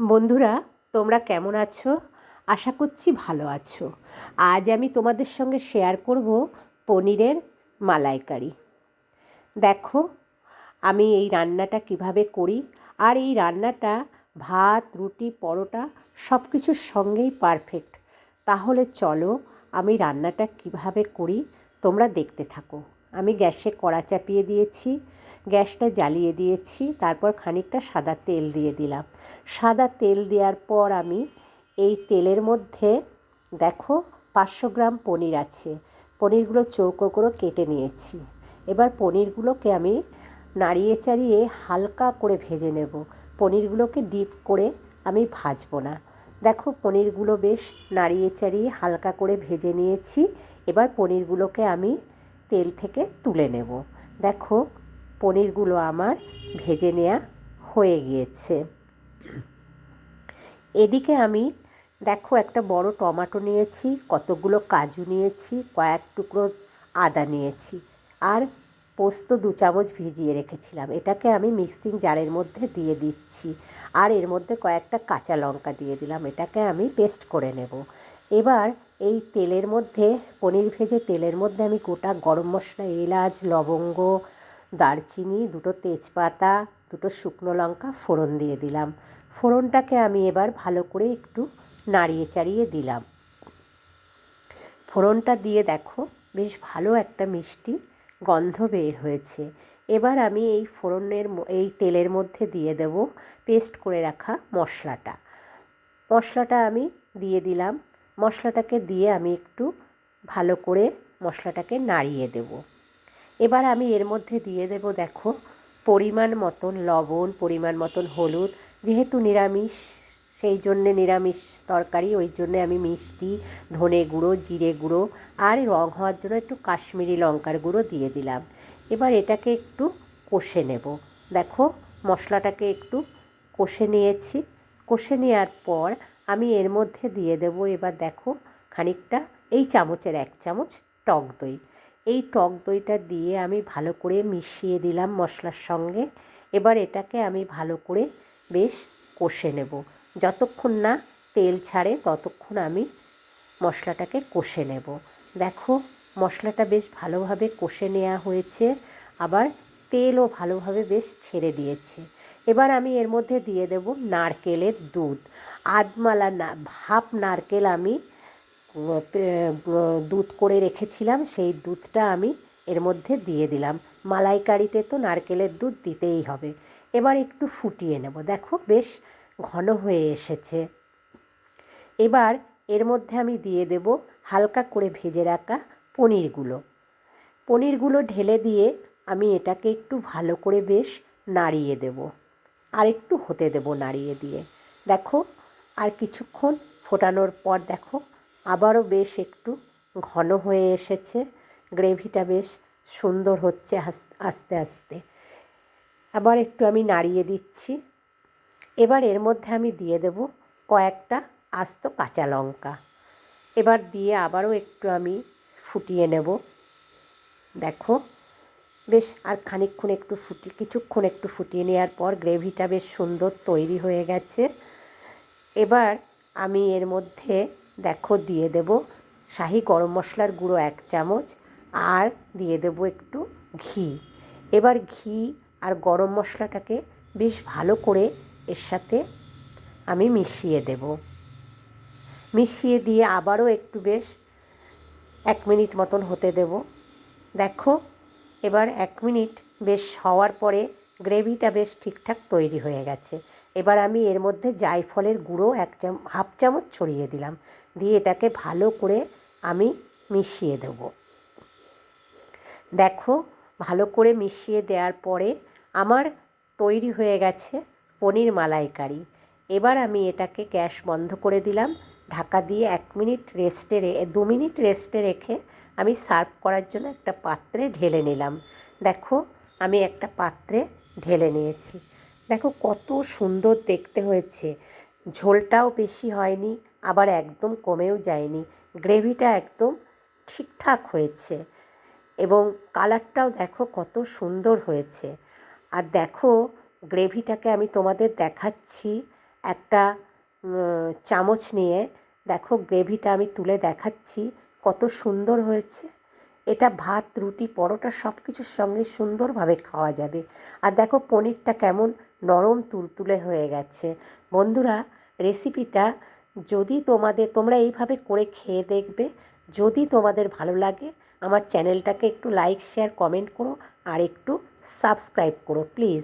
বন্ধুরা, তোমরা কেমন আছো? আশা করছি ভালো আছো। আজ আমি তোমাদের সঙ্গে শেয়ার করব পনিরের মালাইকারি। দেখো, আমি এই রান্নাটা কীভাবে করি আর এই রান্নাটা ভাত, রুটি, পরোটা সব কিছুর সঙ্গেই পারফেক্ট তাহলে চলো আমি রান্নাটা কীভাবে করি তোমরা দেখতে থাকো। আমি গ্যাসে কড়া চাপিয়ে দিয়েছি। গ্যাসটা জ্বালিয়ে দিয়েছি, তারপর খানিকটা সাদা তেল দিয়ে দিলাম। সাদা তেল দেওয়ার পর আমি এই তেলের মধ্যে দেখো পাঁচশো গ্রাম পনির আছে। পনিরগুলো চৌকো করে কেটে নিয়েছি। এবার পনিরগুলোকে আমি নাড়িয়ে চাড়িয়ে হালকা করে ভেজে নেব। পনিরগুলোকে ডিপ করে আমি ভাজবো না। দেখো পনিরগুলো বেশ নাড়িয়ে চাড়িয়ে হালকা করে ভেজে নিয়েছি। এবার পনিরগুলোকে আমি তেল থেকে তুলে নেব। দেখো পনিরগুলো আমার ভেজে নেওয়া হয়ে গিয়েছে। এদিকে আমি, দেখো একটা বড় টমাটো নিয়েছি, কতগুলো কাজু নিয়েছি, কয়েক টুকরো আদা নিয়েছি আর পোস্ত দু চামচ ভিজিয়ে রেখেছিলাম। এটাকে আমি মিক্সিং জারের মধ্যে দিয়ে দিচ্ছি আর এর মধ্যে কয়েকটা কাঁচা লঙ্কা দিয়ে দিলাম। এটাকে আমি পেস্ট করে নেব। এবার এই তেলের মধ্যে, পনির ভেজে তেলের মধ্যে আমি গোটা গরম মশলা, এলাচ, লবঙ্গ দারচিনি, দুটো তেজপাতা, দুটো শুকনো লঙ্কা ফোড়ন দিয়ে দিলাম। ফোড়নটাকে আমি এবার ভালো করে একটু নাড়িয়ে চাড়িয়ে দিলাম। ফোড়নটা দিয়ে দেখো বেশ ভালো একটা মিষ্টি গন্ধ বের হয়েছে। এবার আমি এই ফোড়নের এই তেলের মধ্যে দিয়ে দেব পেস্ট করে রাখা মশলাটা। মশলাটা আমি দিয়ে দিলাম। মশলাটাকে দিয়ে আমি একটু ভালো করে মশলাটাকে নাড়িয়ে দেব। এবার আমি এর মধ্যে দিয়ে দেব, দেখো, পরিমাণ মতন লবণ, পরিমাণ মতন হলুদ। যেহেতু নিরামিষ, সেই জন্যে নিরামিষ তরকারি, ওই জন্যে আমি মিষ্টি, ধনে গুঁড়ো, জিরে গুঁড়ো আর রং হওয়ার জন্য একটু কাশ্মীরি লঙ্কার গুঁড়ো দিয়ে দিলাম। এবার এটাকে একটু কষে নেব। দেখো, মশলাটাকে একটু কষে নিয়েছি। কষে নেওয়ার পর আমি এর মধ্যে দিয়ে দেব এবার দেখো, খানিকটা, এই চামচের এক চামচ টক দই। এই টক দইটা দিয়ে আমি ভালো করে মিশিয়ে দিলাম মশলার সঙ্গে। এবার এটাকে আমি ভালো করে বেশ কষে নেব। যতক্ষণ না তেল ছাড়ে, ততক্ষণ আমি মশলাটাকে কষে নেব। দেখো, মশলাটা বেশ ভালোভাবে কষে নেওয়া হয়েছে। আবার তেলও ভালোভাবে বেশ ছেড়ে দিয়েছে। এবার আমি এর মধ্যে দিয়ে দেব নারকেলের দুধ। আধমালা না, ভাপ নারকেল আমি দুধ করে রেখেছিলাম, সেই দুধটা আমি এর মধ্যে দিয়ে দিলাম। মালাইকারিতে তো নারকেলের দুধ দিতেই হবে। এবার একটু ফুটিয়ে নেব। দেখো বেশ ঘন হয়ে এসেছে। এবার এর মধ্যে আমি দিয়ে দেব হালকা করে ভেজে রাখা পনিরগুলো। পনিরগুলো ঢেলে দিয়ে আমি এটাকে একটু ভালো করে বেশ নাড়িয়ে দেব। আর একটু হতে দেব নাড়িয়ে দিয়ে। দেখো, আর কিছুক্ষণ ফোটানোর পর দেখো আবারও বেশ একটু ঘন হয়ে এসেছে। গ্রেভিটা বেশ সুন্দর হচ্ছে আস্তে আস্তে। আবার একটু আমি নাড়িয়ে দিচ্ছি। এবার এর মধ্যে আমি দিয়ে দেব কয়েকটা আস্ত কাঁচা লঙ্কা। এবার দিয়ে আবারও একটু আমি ফুটিয়ে নেব। দেখো, বেশ আর খানিকক্ষণ একটু ফুটি, কিছুক্ষণ একটু ফুটিয়ে নেওয়ার পর গ্রেভিটা বেশ সুন্দর তৈরি হয়ে গেছে। এবার আমি এর মধ্যে দেখো, দিয়ে দেব শাহি গরম মশলার গুঁড়ো এক চামচ আর দিয়ে দেব একটু ঘি। এবার ঘি আর গরম মশলাটাকে বেশ ভালো করে এর সাথে আমি মিশিয়ে দেব। মিশিয়ে দিয়ে আবারও একটু বেশ এক মিনিট মতন হতে দেব। দেখো, এবার এক মিনিট বেশ হওয়ার পরে গ্রেভিটা বেশ ঠিকঠাক তৈরি হয়ে গেছে। এবার আমি এর মধ্যে জায়ফলের গুঁড়ো এক চাম, হাফ চামচ ছড়িয়ে দিলাম। দিয়ে এটাকে ভালো করে আমি মিশিয়ে দেব। দেখো, ভালো করে মিশিয়ে দেওয়ার পরে আমার তৈরি হয়ে গেছে পনির মালাইকারি। এবার আমি এটাকে গ্যাস বন্ধ করে দিলাম। ঢাকা দিয়ে এক মিনিট রেস্টে দু মিনিট রেস্টে রেখে আমি সার্ভ করার জন্য একটা পাত্রে ঢেলে নিলাম। দেখো, আমি একটা পাত্রে ঢেলে নিয়েছি। কত সুন্দর দেখতে হয়েছে। ঝোলটাও বেশি হয়নি, আবার একদম কমেও যায়নি। গ্রেভিটা একদম ঠিকঠাক হয়েছে এবং কালারটাও দেখো কত সুন্দর হয়েছে। আর দেখো, গ্রেভিটাকে আমি তোমাদের দেখাচ্ছি একটা চামচ নিয়ে। দেখো, গ্রেভিটা আমি তুলে দেখাচ্ছি কত সুন্দর হয়েছে। এটা ভাত, রুটি, পরোটা সব কিছুর সঙ্গে সুন্দরভাবে খাওয়া যাবে। আর দেখো, পনিরটা কেমন নরম তুলতুলে হয়ে গেছে। বন্ধুরা রেসিপিটা যদি তোমাদের, তোমরা এইভাবে করে খেয়ে দেখবে, যদি তোমাদের ভালো লাগে, আমার চ্যানেলটাকে একটু লাইক শেয়ার কমেন্ট করো, আর একটু সাবস্ক্রাইব করো প্লিজ